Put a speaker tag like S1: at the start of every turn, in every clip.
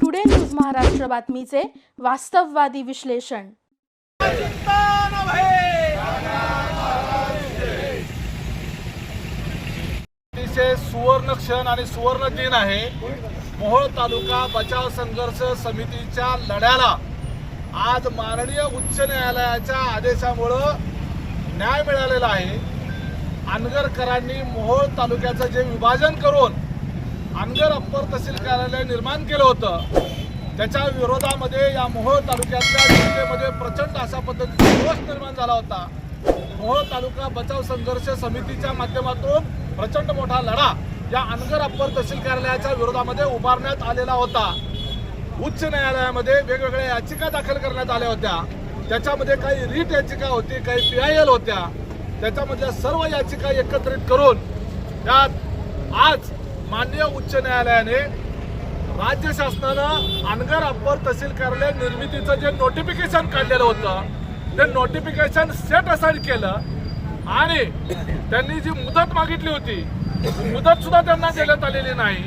S1: Today news Maharashtra बातमीचे वास्तववादी विश्लेषण
S2: सुवर्ण क्षण आणि सुवर्ण दिन आहे. मोहोळ तालुका बचाव संघर्ष समितीच्या लढ्याला आज माननीय उच्च न्यायालयाच्या आदेशामुळं न्याय मिळालेला आहे. अनगरकरांनी मोहोळ तालुक्याचं जे विभाजन करून अनगर अप्पर तहसील कार्यालय निर्माण केलं होतं त्याच्या विरोधामध्ये या मोहोळ तालुक्यातल्या जनतेमध्ये प्रचंड अशा पद्धतीचा रोष निर्माण झाला होता. मोहोळ तालुका बचाव संघर्ष समितीच्या माध्यमातून प्रचंड मोठा लढा या अनगर अप्पर तहसील कार्यालयाच्या विरोधामध्ये उभारण्यात आलेला होता. उच्च न्यायालयामध्ये वेगवेगळ्या याचिका दाखल करण्यात आल्या होत्या. त्याच्यामध्ये काही रीट याचिका होती काही पी आय एल होत्या. त्याच्यामधल्या सर्व याचिका एकत्रित करून त्यात आज माननीय उच्च न्यायालयाने राज्य शासनानं अनगर अप्पर तहसील कार्यालय निर्मितीचं जे नोटिफिकेशन काढलेलं होतं ते नोटिफिकेशन सेट असाइन केलं आणि त्यांनी जी मुदत मागितली होती ती मुदत सुद्धा त्यांना देण्यात आलेली नाही.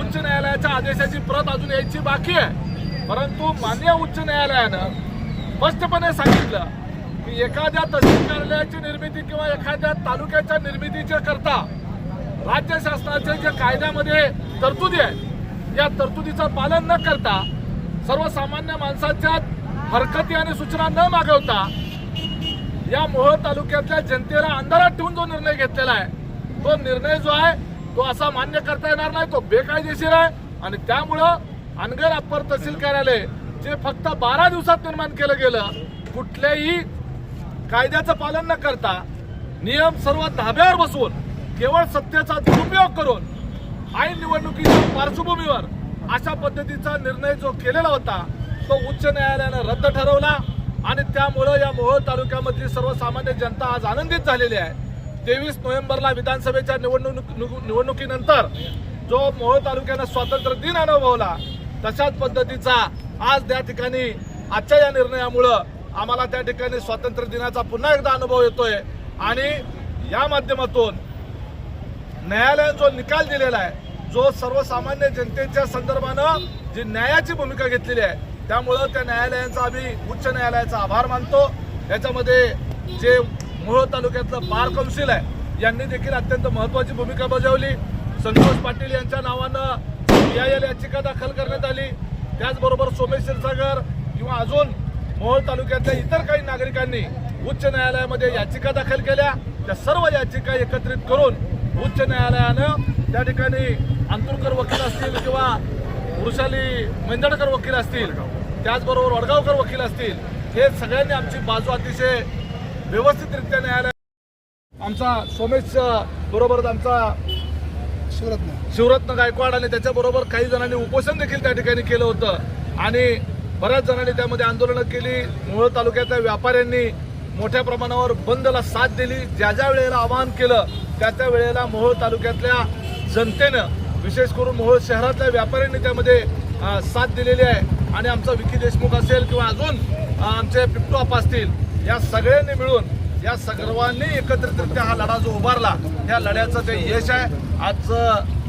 S2: उच्च न्यायालयाच्या आदेशाची प्रत अजून यायची बाकी आहे. परंतु मान्य उच्च न्यायालयानं स्पष्टपणे सांगितलं की एखाद्या तहसील कार्यालयाची निर्मिती किंवा एखाद्या तालुक्याच्या निर्मितीच्या करता राज्य शासनाचे जे कायद्यामध्ये तरतुदी आहेत या तरतुदीचं पालन न करता सर्वसामान्य माणसाच्या हरकती आणि सूचना न मागवता या मोहोळ तालुक्यातल्या जनतेला अंधारात ठेवून जो निर्णय घेतलेला आहे तो निर्णय जो आहे तो असा मान्य करता येणार नाही तो बेकायदेशीर आहे आणि त्यामुळं अनगर अप्पर तहसील कार्यालय जे फक्त बारा दिवसात निर्माण केलं गेलं कुठल्याही कायद्याचं पालन न करता नियम सर्व धाब्यावर बसवून केवळ सत्तेचा दुरुपयोग करून ऐन निवडणुकीच्या पार्श्वभूमीवर अशा पद्धतीचा निर्णय जो केलेला होता तो उच्च न्यायालयानं रद्द ठरवला आणि त्यामुळं या मोहोळ तालुक्यामधली सर्वसामान्य जनता आज आनंदित झालेली आहे. तेवीस नोव्हेंबरला विधानसभेच्या निवडणूक निवडणुकीनंतर जो मोहोळ तालुक्यानं स्वातंत्र्य दिन अनुभवला तशाच पद्धतीचा आज त्या ठिकाणी आजच्या या निर्णयामुळं आम्हाला त्या ठिकाणी स्वातंत्र्य दिनाचा पुन्हा एकदा अनुभव येतोय. आणि या माध्यमातून न्यायालयानं जो निकाल दिलेला आहे जो सर्वसामान्य जनतेच्या संदर्भानं जी न्यायाची भूमिका घेतलेली आहे त्यामुळं त्या न्यायालयांचा आम्ही उच्च न्यायालयाचा आभार मानतो. याच्यामध्ये जे मोहोळ तालुक्यातलं बार कौन्सिल आहे यांनी देखील अत्यंत महत्वाची भूमिका बजावली. संतोष पाटील यांच्या नावानं याचिका दाखल करण्यात आली. त्याचबरोबर सोमेश क्षीरसागर किंवा अजून मोहोळ तालुक्यातल्या इतर काही नागरिकांनी उच्च न्यायालयामध्ये याचिका दाखल केल्या. त्या सर्व याचिका एकत्रित करून उच्च न्यायालयानं त्या ठिकाणी अंतुरकर वकील असतील किंवा वृषाली मेंदडकर वकील असतील त्याचबरोबर वडगावकर वकील असतील हे सगळ्यांनी आमची बाजू अतिशय व्यवस्थितरित्या न्यायालय आमचा सोमेश बरोबर आमचा
S3: शिवरत्न.
S2: गायकवाड आणि त्याच्याबरोबर काही जणांनी उपोषण देखील त्या ठिकाणी केलं होतं. आणि बऱ्याच जणांनी त्यामध्ये आंदोलनं केली. मोहोळ तालुक्यातल्या व्यापाऱ्यांनी मोठ्या प्रमाणावर बंदला साथ दिली. ज्या ज्या वेळेला आवाहन केलं त्या त्या वेळेला मोहोळ तालुक्यातल्या जनतेनं विशेष करून मोहोळ शहरातल्या व्यापाऱ्यांनी त्यामध्ये साथ दिलेली आहे. आणि आमचा विकी देशमुख असेल किंवा अजून आमचे पिप्टू असतील या सगळ्यांनी मिळून या सर्वांनी एकत्रितरित्या हा लढा जो उभारला या लढ्याचं ते यश आहे आज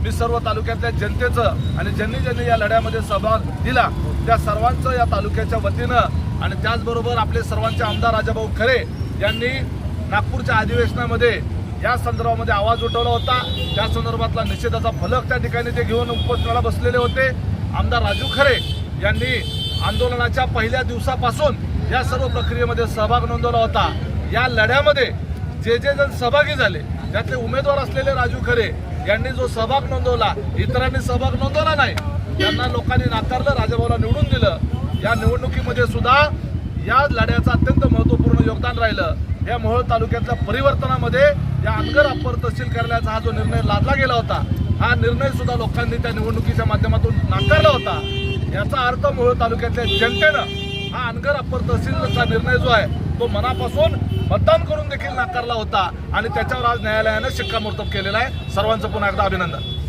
S2: मी सर्व तालुक्यातल्या जनतेचं आणि ज्यांनी ज्यांनी या लढ्यामध्ये सहभाग दिला त्या सर्वांचं या तालुक्याच्या वतीनं आणि त्याचबरोबर आपले सर्वांचे आमदार राजाभाऊ खरे यांनी नागपूरच्या अधिवेशनामध्ये या संदर्भामध्ये आवाज उठवला होता. त्या संदर्भातला निषेधाचा फलक त्या ठिकाणी ते घेऊन उपस्थितीला बसलेले होते. आमदार राजू खरे यांनी आंदोलनाच्या पहिल्या दिवसापासून या सर्व प्रक्रियेमध्ये सहभाग नोंदवला होता. या लढ्यामध्ये जे जे जण सहभागी झाले त्यातले उमेदवार असलेले राजू खरे यांनी जो सहभाग नोंदवला इतरांनी सहभाग नोंदवला नाही त्यांना लोकांनी नाकारलं राजाभाऊला निवडून दिलं. या निवडणुकीमध्ये सुद्धा या लढ्याचं अत्यंत महत्त्वपूर्ण योगदान राहिलं. या मोहोळ तालुक्यातल्या परिवर्तनामध्ये या अनगर अप्पर तहसील कार्यालयाचा हा जो निर्णय लादला गेला होता हा निर्णय सुद्धा लोकांनी त्या निवडणुकीच्या माध्यमातून नाकारला होता. याचा अर्थ मोहोळ तालुक्यातल्या जनतेनं हा अनगर अप्पर तहसीलचा निर्णय जो आहे तो मनापासून मतदान करून देखील नाकारला होता आणि त्याच्यावर आज न्यायालयानं शिक्कामोर्तब केलेला आहे. सर्वांचं पुन्हा एकदा अभिनंदन.